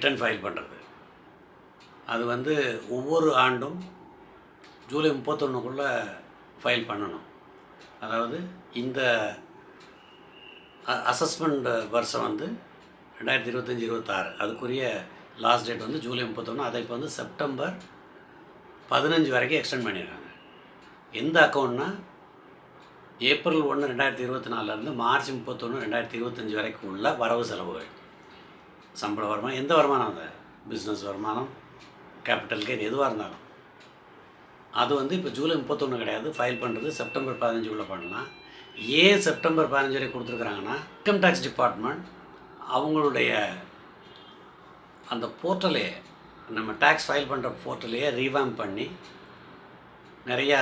Return file பண்ணுறது. அது வந்து ஒவ்வொரு ஆண்டும் ஜூலை முப்பத்தொன்றுக்குள்ளே ஃபைல் பண்ணணும். அதாவது இந்த அசஸ்மெண்ட் வருஷம் வந்து ரெண்டாயிரத்தி இருபத்தஞ்சி இருபத்தாறு. அதுக்குரிய லாஸ்ட் டேட் வந்து ஜூலை முப்பத்தொன்று அதை இப்போ வந்து செப்டம்பர் பதினஞ்சு வரைக்கும் எக்ஸ்டெண்ட் பண்ணிடுறாங்க எந்த அக்கௌண்ட்னா ஏப்ரல் ஒன்று ரெண்டாயிரத்தி இருபத்தி நாலுலேருந்து மார்ச் முப்பத்தொன்று ரெண்டாயிரத்தி இருபத்தஞ்சி வரைக்கும் உள்ள வரவு செலவுகள். சம்பள வருமானம் எந்த வருமானம் அது? பிஸ்னஸ் வருமானம் கேபிட்டல் கெயின் எதுவாக இருந்தாலும். அது வந்து இப்போ ஜூலை முப்பத்தொன்று கிடையாது ஃபைல் பண்ணுறது செப்டம்பர் பதினஞ்சுக்குள்ளே பண்ணலாம். ஏன் செப்டம்பர் பதினஞ்சு வரை கொடுத்துருக்குறாங்கன்னா இன்கம் டேக்ஸ் டிபார்ட்மெண்ட் அவங்களுடைய அந்த போர்ட்டலே நம்ம டேக்ஸ் ஃபைல் பண்ணுற போர்ட்டலையே ரீவாம் பண்ணி நிறையா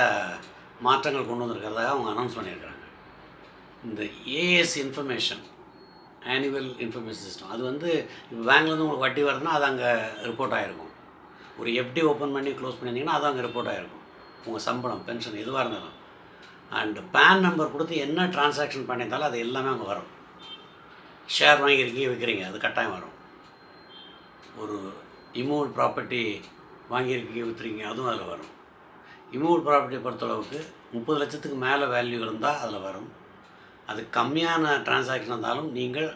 மாற்றங்கள் கொண்டு வந்திருக்கிறதாக அவங்க அனௌன்ஸ் பண்ணியிருக்கிறாங்க. இந்த AIS information annual information system அது வந்து இப்போ பேங்க்லேருந்து உங்களுக்கு வட்டி வருதுன்னா அது அங்கே ரிப்போர்ட் ஆகிருக்கும் ஒரு எஃப்டி ஓப்பன் பண்ணி க்ளோஸ் பண்ணியிருந்தீங்கன்னா அது அங்கே ரிப்போர்ட் ஆகிருக்கும் உங்கள் சம்பளம் பென்ஷன் எதுவாக இருந்தாலும். அண்டு பேன் நம்பர் கொடுத்து என்ன டிரான்சாக்ஷன் பண்ணியிருந்தாலும் அது எல்லாமே அங்கே வரும். ஷேர் வாங்கியிருக்கீங்க விற்கிறீங்க அது கட்டாயம் வரும். ஒரு இமூவல் ப்ராப்பர்ட்டி வாங்கியிருக்கீங்க விற்றுறீங்க அதுவும் அதில் வரும். இமூவல் ப்ராப்பர்ட்டியை பொறுத்தளவுக்கு முப்பது லட்சத்துக்கு மேலே வேல்யூ இருந்தால் அதில் வரும். அது கம்மியான டிரான்சாக்ஷன் இருந்தாலும் நீங்கள்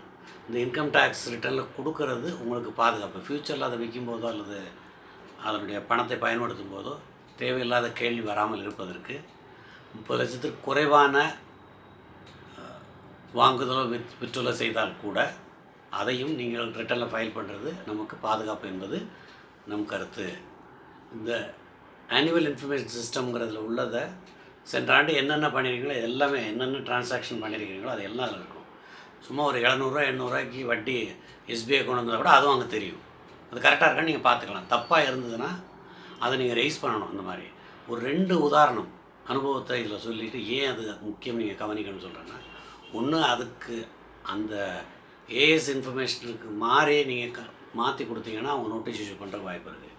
இந்த இன்கம் டேக்ஸ் ரிட்டர்னில் கொடுக்கறது உங்களுக்கு பாதுகாப்பு. ஃப்யூச்சரில் அதை விற்கும்போதோ அல்லது அதனுடைய பணத்தை பயன்படுத்தும் போதோ தேவையில்லாத கேள்வி வராமல் இருப்பதற்கு முப்பது லட்சத்திற்கு குறைவான வாங்குதலோ விற் விற்றுலோ செய்தால் கூட அதையும் நீங்கள் ரிட்டர்னில் ஃபைல் பண்ணுறது நமக்கு பாதுகாப்பு என்பது நம் கருத்து. இந்த ஆனுவல் இன்ஃபர்மேஷன் சிஸ்டம்ங்கிறதுல உள்ளதை சென்ற ஆண்டு என்னென்ன பண்ணியிருக்கீங்களோ எல்லாமே என்னென்ன டிரான்சாக்ஷன் பண்ணியிருக்கீங்களோ அது எல்லாம் அதில் இருக்கும். சும்மா ஒரு எழுநூறுவா எண்ணூறுரூவாய்க்கு வட்டி எஸ்பிஐ கொண்டு வந்தால் கூட அதுவும் அங்கே தெரியும். அது கரெக்டாக இருக்கான்னு நீங்கள் பார்த்துக்கலாம். தப்பாக இருந்ததுன்னா அதை நீங்கள் ரைஸ் பண்ணணும் அந்த மாதிரி. ஒரு ரெண்டு உதாரணம் அனுபவத்தை இதில் சொல்லிவிட்டு ஏன் அது முக்கியம் நீங்கள் கவனிக்கணும்னு சொல்கிறேன்னா ஒன்று அதுக்கு அந்த ஏஎஸ் இன்ஃபர்மேஷனுக்கு மாறி நீங்கள் க மாற்றி கொடுத்தீங்கன்னா அவங்க நோட்டீஸ் இஷ்யூ பண்ணுறக்கு வாய்ப்பு இருக்குது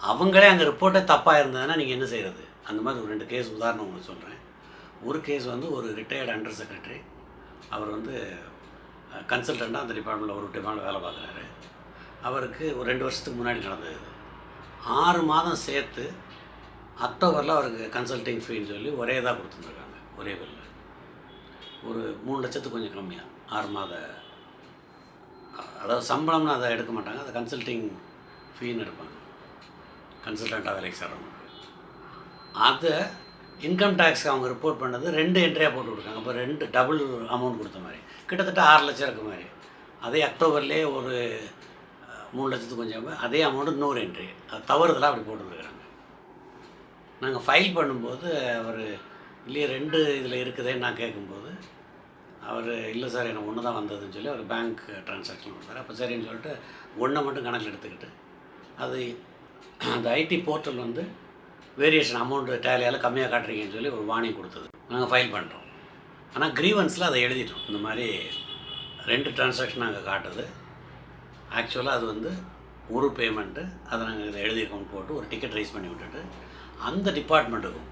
அவங்களே அங்கே ரிப்போர்ட்டே தப்பாக இருந்ததுன்னா நீங்கள் என்ன செய்கிறது அந்த மாதிரி ஒரு ரெண்டு கேஸ் உதாரணம் உங்களுக்கு சொல்கிறேன் ஒரு கேஸ் வந்து ஒரு ரிட்டையர்டு அண்டர் செக்ரட்டரி அவர் வந்து கன்சல்டண்ட்டாக அந்த டிபார்ட்மெண்ட்டில் ஒரு டிபார்ட்மெண்ட் வேலை பார்க்குறாரு. அவருக்கு ஒரு ரெண்டு வருஷத்துக்கு முன்னாடி நடந்தது ஆறு மாதம் சேர்த்து அக்டோபரில் அவருக்கு கன்சல்டிங் ஃபீன்னு சொல்லி ஒரே இதாக கொடுத்துருக்காங்க ஒரே பில்ல ஒரு மூணு லட்சத்துக்கு கொஞ்சம் கம்மியாக ஆறு மாத அதாவது சம்பளம்னு அதை எடுக்க மாட்டாங்க அதை கன்சல்டிங் ஃபீன்னு எடுப்பாங்க. கன்சல்டண்ட்டாக வேலைக்கு சேர்றவங்க அதை இன்கம் டேக்ஸ்க்கு அவங்க ரிப்போர்ட் பண்ணது ரெண்டு என்ட்ரியாக போட்டு கொடுக்காங்க அப்போ ரெண்டு டபுள் அமௌண்ட் கொடுத்த மாதிரி. கிட்டத்தட்ட ஆறு லட்சம் இருக்க மாதிரி. அதே அக்டோபர்லேயே ஒரு மூணு லட்சத்துக்கு கொஞ்சம் அதே அமௌண்ட் இன்னொரு என்ட்ரி அது தவறுதலாக அப்படி போட்டுருக்குறாங்க நாங்கள் ஃபைல் பண்ணும்போது அவர் இல்லையே ரெண்டு இதில் இருக்குதேன்னு நான் கேட்கும்போது அவர் இல்லை சார் எனக்கு ஒன்று தான் வந்ததுன்னு சொல்லி அவர் பேங்க் ட்ரான்சாக்ஷன் கொடுத்தாரு. அப்போ சரின்னு சொல்லிட்டு ஒன்றை மட்டும் கணக்கில் எடுத்துக்கிட்டு அது அந்த ஐடி போர்ட்டல் வந்து வேரியேஷன் அமௌண்ட்டு டேலியால் கம்மியாக காட்டுறீங்கன்னு சொல்லி ஒரு வார்னிங் கொடுத்தது. நாங்கள் ஃபைல் பண்ணுறோம் ஆனால் க்ரீவன்ஸில் அதை எழுதிட்டோம். இந்த மாதிரி ரெண்டு டிரான்சாக்ஷன் நாங்கள் காட்டுது. ஆக்சுவலாக அது வந்து ஒரு பேமெண்ட்டு அதை நாங்கள் இதை எழுதியிருக்கோம் போட்டு ஒரு டிக்கெட் ரைஸ் பண்ணி விட்டுட்டு அந்த டிபார்ட்மெண்ட்டுக்கும்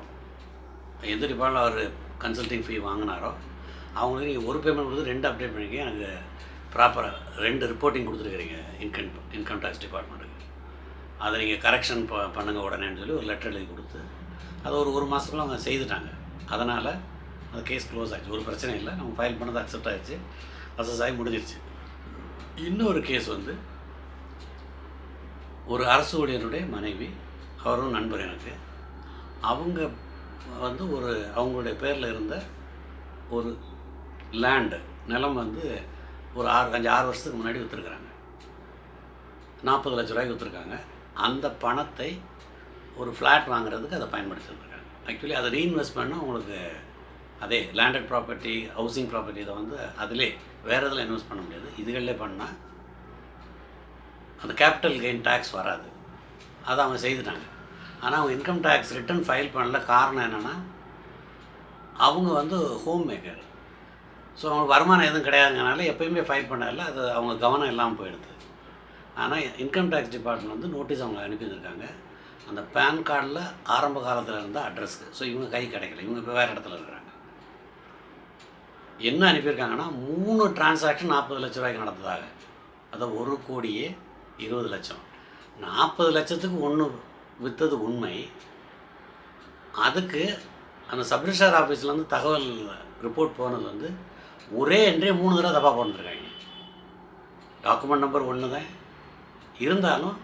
எந்த டிபார்ட்மெண்ட் அவர் கன்சல்டிங் ஃபீ வாங்கினாரோ அவங்களுக்கு நீங்கள் ஒரு பேமெண்ட் கொடுத்து ரெண்டு அப்டேட் பண்ணிக்க எனக்கு ப்ராப்பராக ரெண்டு ரிப்போர்ட்டிங் கொடுத்துருக்குறீங்க இன்கம் இன்கம் டேக்ஸ் டிபார்ட்மெண்ட்டு அதை நீங்கள் கரெக்ஷன் ப பண்ணுங்க உடனேன்னு சொல்லி ஒரு லெட்டர் எழுதி கொடுத்து அதை ஒரு ஒரு மாதத்துக்குள்ள அவங்க செய்துட்டாங்க. அதனால் அந்த கேஸ் க்ளோஸ் ஆச்சு. ஒரு பிரச்சனை இல்லை. நம்ம ஃபைல் பண்ணது அக்செப்ட் ஆகிடுச்சு அசஸ் ஆகி முடிஞ்சிருச்சு. இன்னொரு கேஸ் வந்து ஒரு அரசு ஊழியருடைய மனைவி அவரும் நண்பர் எனக்கு. அவங்க வந்து ஒரு அவங்களுடைய பேரில் இருந்த ஒரு லேண்டு நிலம் வந்து ஒரு ஆறு அஞ்சு ஆறு வருஷத்துக்கு முன்னாடி விற்றுருக்குறாங்க நாற்பது லட்ச ரூபாய்க்கு விற்றுருக்காங்க அந்த பணத்தை ஒரு ஃப்ளாட் வாங்குறதுக்கு அதை பயன்படுத்திருக்காங்க. ஆக்சுவலி அதை ரீஇன்வெஸ்ட் பண்ணால் உங்களுக்கு அதே லேண்டட் ப்ராப்பர்ட்டி ஹவுசிங் ப்ராப்பர்ட்டி இதை வந்து அதிலே வேறு இதில் இன்வெஸ்ட் பண்ண முடியாது. இதுகளிலே பண்ணால் அந்த கேபிட்டல் கெயின் டேக்ஸ் வராது. அதை அவங்க செய்துட்டாங்க. ஆனால் அவங்க இன்கம் டேக்ஸ் ரிட்டர்ன் ஃபைல் பண்ணல காரணம் என்னென்னா அவங்க வந்து ஹோம் மேக்கர் ஸோ அவங்களுக்கு வருமானம் எதுவும் கிடையாதுங்கனால எப்பயுமே ஃபைல் பண்ணல அது அவங்க கவனம் இல்லாமல் போயிடுது. ஆனால் இன்கம் டேக்ஸ் டிபார்ட்மெண்ட் வந்து நோட்டீஸ் அவங்க அனுப்பியிருக்காங்க அந்த பேன் கார்டில் ஆரம்ப காலத்தில் இருந்த அட்ரஸ்க்கு ஸோ இவங்க கை கிடைக்கல. இவங்க இப்போ வேறு இடத்துல இருக்கிறாங்க. என்ன அனுப்பியிருக்காங்கன்னா மூணு டிரான்சாக்ஷன் நாற்பது லட்ச ரூபாய்க்கு நடந்ததாக. அதை ஒரு கோடியே இருபது லட்சம். நாற்பது லட்சத்துக்கு ஒன்று விற்றது உண்மை. அதுக்கு அந்த சப்ரிஜிஸ்டார் ஆஃபீஸ்லேருந்து தகவல் ரிப்போர்ட் போனது வந்து ஒரே என்றே மூணு தடவை தப்பாக போட்டுருக்காங்க. டாக்குமெண்ட் நம்பர் ஒன்று தான் இருந்தாலும்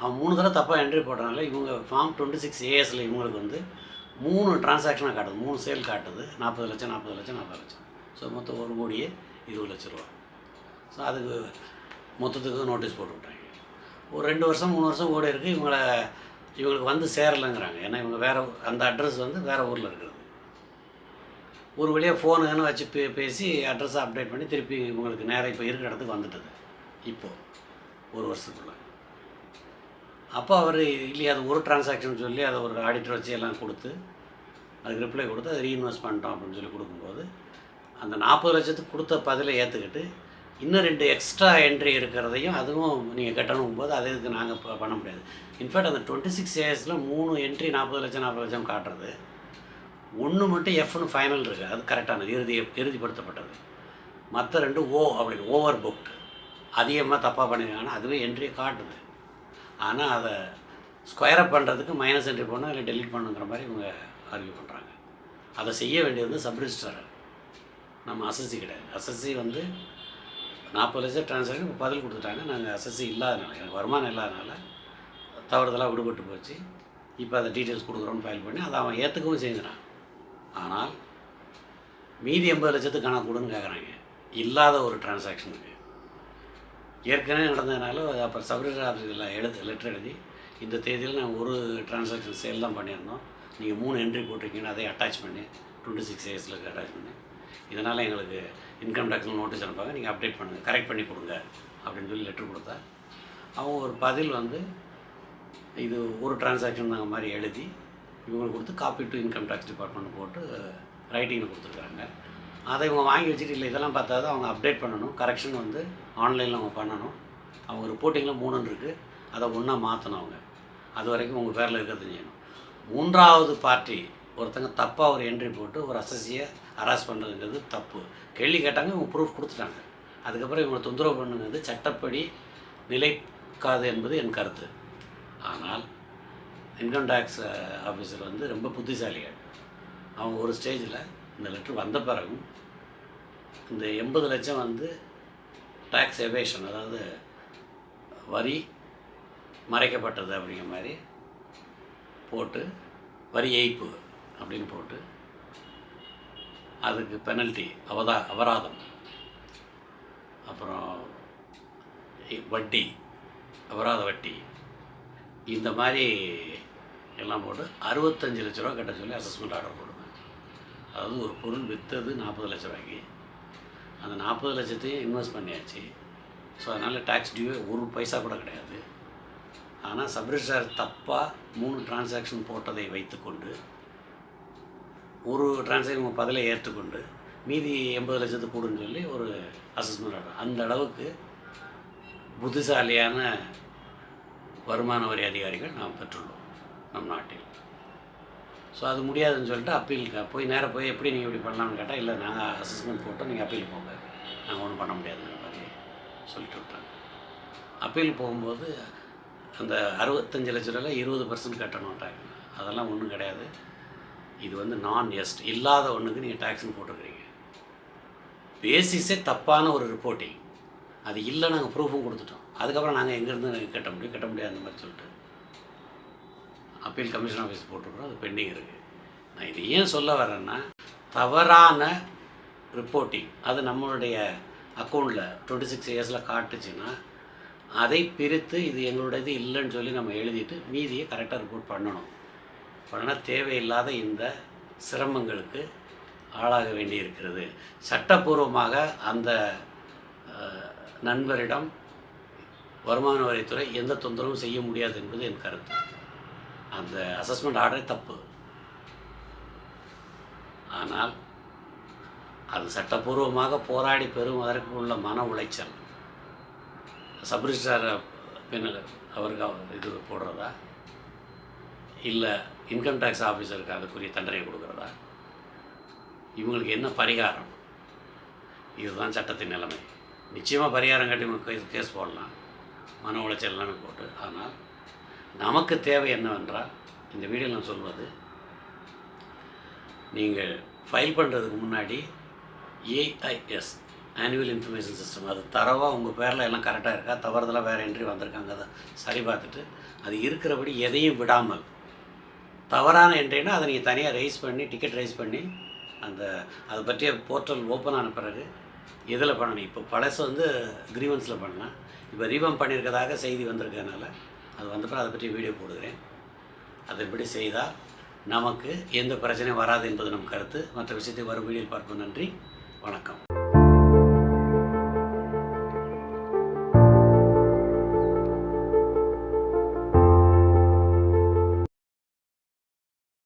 அவன் மூணு தடவை தப்பாக என்ட்ரி போடுறதுனால இவங்க ஃபார்ம் டுவெண்ட்டி சிக்ஸ் ஏஎஸில் இவங்களுக்கு வந்து மூணு டிரான்சாக்ஷனாக காட்டுது. மூணு சேல் காட்டுது. நாற்பது லட்சம் நாற்பது லட்சம் நாற்பது லட்சம். ஸோ மொத்தம் ஒரு கோடியே இருபது லட்ச ரூபா. ஸோ அதுக்கு மொத்தத்துக்கு நோட்டீஸ் போட்டு விட்டாங்க. ஒரு ரெண்டு வருஷம் மூணு வருஷம் ஓடி இருக்குது இவங்கள இவங்களுக்கு வந்து சேரலைங்கிறாங்க. ஏன்னா இவங்க வேறு அந்த அட்ரஸ் வந்து வேறு ஊரில் இருக்கிறது ஒரு வழியாக ஃபோனுன்னு வச்சு பே பேசி அட்ரஸை அப்டேட் பண்ணி திருப்பி இவங்களுக்கு நேராக இப்போ இருக்கிற இடத்துக்கு வந்துட்டது. இப்போது ஒரு வருஷத்துக்குள்ள. அப்போ அவர் இல்லையா அது ஒரு டிரான்சாக்ஷன் சொல்லி அதை ஒரு ஆடிட்டர் வச்சு எல்லாம் கொடுத்து அதுக்கு ரிப்ளை கொடுத்து அதை ரீஇன்வெஸ்ட் பண்ணிட்டோம் அப்படின்னு சொல்லி கொடுக்கும்போது அந்த நாற்பது லட்சத்துக்கு கொடுத்த பதிலை ஏற்றுக்கிட்டு இன்னும் ரெண்டு எக்ஸ்ட்ரா என்ட்ரி இருக்கிறதையும் அதுவும் நீங்கள் கட்டணும் போது அது இதுக்கு நாங்கள் பண்ண முடியாது. இன்ஃபேக்ட் அந்த டுவெண்ட்டி சிக்ஸ் இயர்ஸில் மூணு என்ட்ரி நாற்பது லட்சம் நாற்பது லட்சம் காட்டுறது. ஒன்று மட்டும் எஃப்னு ஃபைனல் இருக்குது அது கரெக்டானது இறுதி இறுதிப்படுத்தப்பட்டது. மற்ற ரெண்டு ஓ அப்படின்னு ஓவர் புக்டு அதிகமாக தப்பாக பண்ணியிருக்காங்கன்னா அதுவே என்ட்ரியை காட்டுது. ஆனால் அதை ஸ்கொயரப் பண்ணுறதுக்கு மைனஸ் என்ட்ரி பண்ணணும் இல்லை டெலிட் பண்ணுங்கிற மாதிரி இவங்க ஆர்கியூ பண்ணுறாங்க அதை செய்ய வேண்டியது வந்து சப்ரிஜிஸ்டர் நம்ம அசஸ்சி கிடையாது. அசஸ்சி வந்து நாற்பது லட்சம் டிரான்சாக்ஷன் இப்போ பதில் கொடுத்துட்டாங்க. நாங்கள் அசஸ்சி இல்லாதனால எனக்கு வருமானம் இல்லாதனால தவறுதலாக விடுபட்டு போச்சு. இப்போ அதை டீட்டெயில்ஸ் கொடுக்குறோன்னு ஃபைல் பண்ணி அதை அவன் ஏற்றுக்கவும் செஞ்சுறான் ஆனால் மீதி எண்பது லட்சத்துக்கு கணக்கு கொடுன்னு கேட்குறாங்க இல்லாத ஒரு டிரான்சாக்ஷனுக்கு ஏற்கனவே நடந்ததுனால அப்புறம் சப்ரிஜர் ஆஃபீஸில் எழுத்து லெட்டர் எழுதி இந்த தேதியில் நாங்கள் ஒரு டிரான்சாக்ஷன் சேல் தான் பண்ணியிருந்தோம். நீங்கள் மூணு என்ட்ரி போட்டிருக்கீங்கன்னு அதை அட்டாச் பண்ணி டுவெண்ட்டி சிக்ஸ் இயர்ஸில் அட்டாச் பண்ணி. இதனால் எங்களுக்கு இன்கம் டேக்ஸில் நோட்டீஸ் அனுப்பாங்க. நீங்கள் அப்டேட் பண்ணுங்கள் கரெக்ட் பண்ணி கொடுங்க அப்படின்னு சொல்லி லெட்டர் கொடுத்தா அவங்க ஒரு பதில் வந்து இது ஒரு டிரான்சாக்ஷன் நாங்கள் மாதிரி எழுதி இவங்களுக்கு கொடுத்து copy to income tax department போட்டு ரைட்டிங்கில் கொடுத்துருக்காங்க. அதை இவங்க வாங்கி வச்சுட்டு இல்லை இதெல்லாம் பார்த்தாது அவங்க அப்டேட் பண்ணணும். கரெக்ஷன் வந்து ஆன்லைனில் அவங்க பண்ணணும். அவங்க ரிப்போர்ட்டிங்கில் மூணுன்னு இருக்குது அதை ஒன்றா மாற்றணும் அவங்க. அது வரைக்கும் உங்கள் பேரில் இருக்கிறது செய்யணும் மூன்றாவது பார்ட்டி ஒருத்தங்க தப்பாக ஒரு என்ட்ரி போட்டு ஒரு அசசியை ஹராஸ் பண்ணுறதுங்கிறது தப்பு. கேள்வி கேட்டாங்க இவங்க ப்ரூஃப் கொடுத்துட்டாங்க. அதுக்கப்புறம் இவங்களை தொந்தரவு பண்ணுங்கிறது சட்டப்படி நிலைக்காது என்பது என் கருத்து. ஆனால் இன்கம் டேக்ஸ் ஆஃபீஸர் வந்து ரொம்ப புத்திசாலிகள். அவங்க ஒரு ஸ்டேஜில் இந்த லெட்ரு வந்த பிறகும் இந்த எண்பது லட்சம் வந்து டேக்ஸ் எவேஷன் அதாவது வரி மறைக்கப்பட்டது அப்படிங்கிற மாதிரி போட்டு வரி ஏய்ப்பு அப்படின்னு போட்டு அதுக்கு பெனல்ட்டி அவதா அபராதம். அப்புறம் வட்டி அபராத வட்டி இந்த மாதிரி எல்லாம் போட்டு அறுபத்தஞ்சு லட்ச ரூபா கட்ட சொல்லி அசஸ்மெண்ட் ஆர்டர் போடுவேன். அதாவது ஒரு பொருள் விற்றது நாற்பது லட்ச ரூபாய்க்கு. அந்த நாற்பது லட்சத்தையும் இன்வெஸ்ட் பண்ணியாச்சு. ஸோ அதனால் டேக்ஸ் டியூ ஒரு பைசா கூட கிடையாது. ஆனால் சப்ரிஜிஸ்டார் தப்பாக மூணு டிரான்சாக்ஷன் போட்டதை வைத்துக்கொண்டு ஒரு டிரான்சாக்ஷன் பதிலை ஏற்றுக்கொண்டு மீதி எண்பது லட்சத்துக்கு கூடுன்னு சொல்லி ஒரு அசஸ்மெண்ட் ஆகும் அந்த அளவுக்கு புத்திசாலியான வருமான வரி அதிகாரிகள் நாம் பெற்றுள்ளோம் நம் நாட்டில். ஸோ அது முடியாதுன்னு சொல்லிட்டு அப்பீல் போய் நேராக போய் எப்படி நீங்கள் இப்படி பண்ணலாம்னு கேட்டால் இல்லை நாங்கள் அசஸ்மெண்ட் போட்டோம் நீங்கள் அப்பீல் போங்க. நாங்கள் ஒன்றும் பண்ண முடியாதுங்கிற மாதிரி சொல்லிட்டு விட்டாங்க அப்பீல் போகும்போது அந்த அறுபத்தஞ்சு லட்ச ரூபாயில் இருபது பர்சன்ட் கட்டணும்ட்டாங்க. அதெல்லாம் ஒன்றும் கிடையாது. இது வந்து நான் எஸ்ட் இல்லாத ஒன்றுக்கு நீங்கள் டேக்ஸ்னு போட்டுருக்கிறீங்க பேசிஸே தப்பான ஒரு ரிப்போர்ட்டிங் அது இல்லை நாங்கள் ப்ரூஃபும் கொடுத்துட்டோம். அதுக்கப்புறம் நாங்கள் எங்கேருந்து கட்ட முடியும்? கட்ட முடியாது அந்த மாதிரி சொல்லிட்டு. அப்பீல் கமிஷன் ஆஃபீஸ் போட்டிருக்கிறோம் அது பெண்டிங் இருக்குது நான் இது ஏன் சொல்ல வரேன்னா தவறான ரிப்போர்ட்டிங் அது நம்மளுடைய அக்கௌண்ட்டில் டுவெண்ட்டி சிக்ஸ் இயர்ஸில் காட்டுச்சுன்னா அதை பிரித்து இது எங்களுடையது இல்லைன்னு சொல்லி நம்ம எழுதிட்டு மீதியை கரெக்டாக ரிப்போர்ட் பண்ணணும். பண்ணால் தேவையில்லாத இந்த சிரமங்களுக்கு ஆளாக வேண்டியிருக்கிறது. சட்டப்பூர்வமாக அந்த நண்பரிடம் வருமான வரித்துறை எந்த தொந்தரவும் செய்ய முடியாது என்பது என் கருத்து. அந்த அசஸ்மெண்ட் ஆர்டரே தப்பு. ஆனால் அது சட்டப்பூர்வமாக போராடி பெறும் அதற்கு உள்ள மன உளைச்சல். சப்ரிஜிஸ்டார் பின்னர் அவருக்கு அவர் இது போடுறதா? இல்லை இன்கம் டேக்ஸ் ஆஃபீஸருக்கு அதுக்குரிய தண்டனை கொடுக்குறதா? இவங்களுக்கு என்ன பரிகாரம்? இதுதான் சட்டத்தின் நிலைமை. நிச்சயமாக பரிகாரம் கட்டி இவங்க கேஸ் கேஸ் போடலாம். மன உளைச்சல் எல்லாமே போட்டு ஆனால் நமக்கு தேவை என்னவென்றால் இந்த வீடியோவில் நான் சொல்வது நீங்கள் ஃபைல் பண்ணுறதுக்கு முன்னாடி ஏஐஎஸ் ஆனுவல் இன்ஃபர்மேஷன் சிஸ்டம் அது தரவாக உங்கள் பேரில் எல்லாம் கரெக்டாக இருக்கா தவறுதலாக வேறு என்ட்ரி வந்திருக்காங்க அதை சரி பார்த்துட்டு அது இருக்கிறபடி எதையும் விடாமல் தவறான என்ட்ரினா அதை நீங்கள் தனியாக ரைஸ் பண்ணி டிக்கெட் ரைஸ் பண்ணி அந்த அதை பற்றிய போர்ட்டல் ஓப்பன் ஆன பிறகு இதில் பண்ணணும்? இப்போ பழசு வந்து கிரீவன்ஸில் பண்ணலாம். இப்போ ரீவம் பண்ணியிருக்கதாக செய்தி வந்திருக்கனால அது வந்தப்பறம் அதை பற்றி வீடியோ போடுகிறேன். அதை எப்படி செய்தால் நமக்கு எந்த பிரச்சனையும் வராது என்பது நம் கருத்து. மற்ற விஷயத்தை வரும் வீடியோவில் பார்ப்போம். நன்றி. வணக்கம்.